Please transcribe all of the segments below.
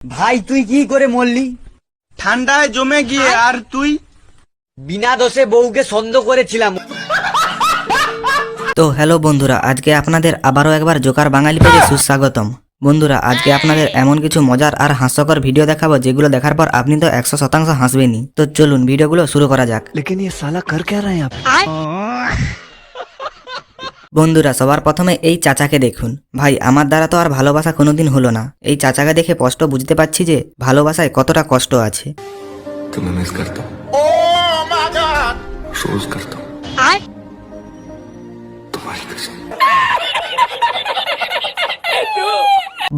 ভাই তুই কি করে মরলি? ঠান্ডায় জমে গিয়ে আর তুই? বিনা দোষে বউকে সন্দ করেছিলাম। তো হ্যালো বন্ধুরা আজকে আপনাদের আবারও একবার জোকার বাঙালি পেজে সুস্বাগতম। বন্ধুরা আজকে আপনাদের এমন কিছু মজার আর হাস্যকর ভিডিও দেখাবো যেগুলো দেখার পর আপনি তো একশো শতাংশ হাসবেনি তো চলুন ভিডিওগুলো শুরু করা যাক। লেকিন সালা কর কে বন্ধুরা সবার প্রথমে এই চাচাকে দেখুন। ভাই আমার দ্বারা তো আর ভালোবাসা কোনোদিন হলো না। এই চাচাকে দেখে স্পষ্ট বুঝতে পারছি যে ভালোবাসায় কতটা কষ্ট আছে।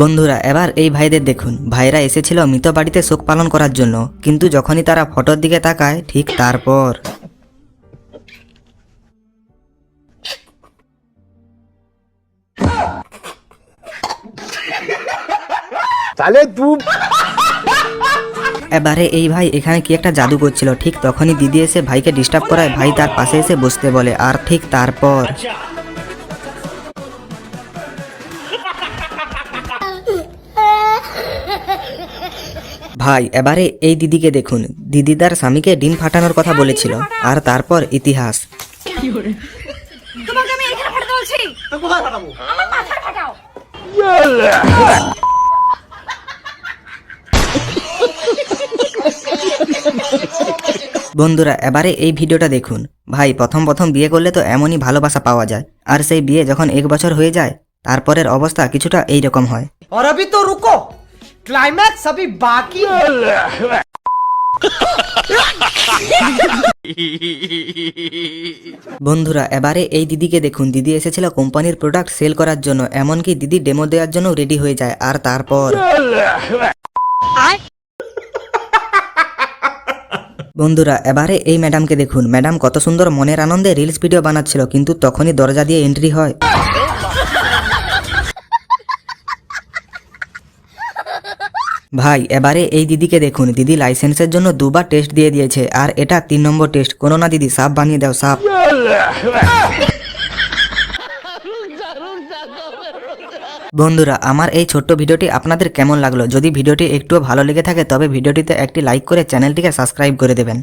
বন্ধুরা এবার এই ভাইদের দেখুন। ভাইরা এসেছিল মৃত বাড়িতে শোক পালন করার জন্য। কিন্তু যখনই তারা ফটোর দিকে তাকায় ঠিক তারপর। এবারে এই ভাই এখানে কি একটা জাদু করছিল? ঠিক তখনই দিদি এসে ভাইকে ডিস্টার্ব করায়। ভাই তার পাশে এসে বসতে বলে আর ঠিক তারপর? ভাই এবারে এই দিদিকে দেখুন। দিদি তার স্বামীকে ডিম ফাটানোর কথা বলেছিল আর তারপর ইতিহাস। তোমাকে আমি এখানে ফাটাতে বলছি। আমার বন্ধুরা এবারে এই ভিডিওটা দেখুন ভাই প্রথম প্রথম বিয়ে করলে তো এমনই ভালোবাসা পাওয়া যায় আর সেই বিয়ে যখন এক বছর হয়ে যায় তারপরের অবস্থা কিছুটা এই রকম হয় और अभी तो रुको क्लाइमैक्स अभी बाकी है বন্ধুরা এবারে এই দিদিকে দেখুন দিদি এসেছিল কোম্পানির প্রোডাক্ট সেল করার জন্য এমনকি দিদি ডেমো দেওয়ার জন্য রেডি হয়ে যায় আর তারপর বন্ধুরা, এবারে এই ম্যাডামকে দেখুন। ম্যাডাম কত সুন্দর মনের আনন্দে রিলস ভিডিও বানাচ্ছিল, কিন্তু তখনই দরজা দিয়ে এন্ট্রি হয়। ভাই, এবারে এই দিদিকে দেখুন। দিদি লাইসেন্সের জন্য দুবার টেস্ট দিয়ে দিয়েছে, আর এটা তিন নম্বর টেস্ট কোনো না দিদি, সাপ বানিয়ে দাও, সাপ। বন্ধুরা, আমার এই ছোট্ট ভিডিওটি আপনাদের কেমন লাগল? যদি ভিডিওটি একটুও ভালো লেগে থাকে, তবে ভিডিওটিতে একটি লাইক করে চ্যানেলটিকে সাবস্ক্রাইব করে দেবেন।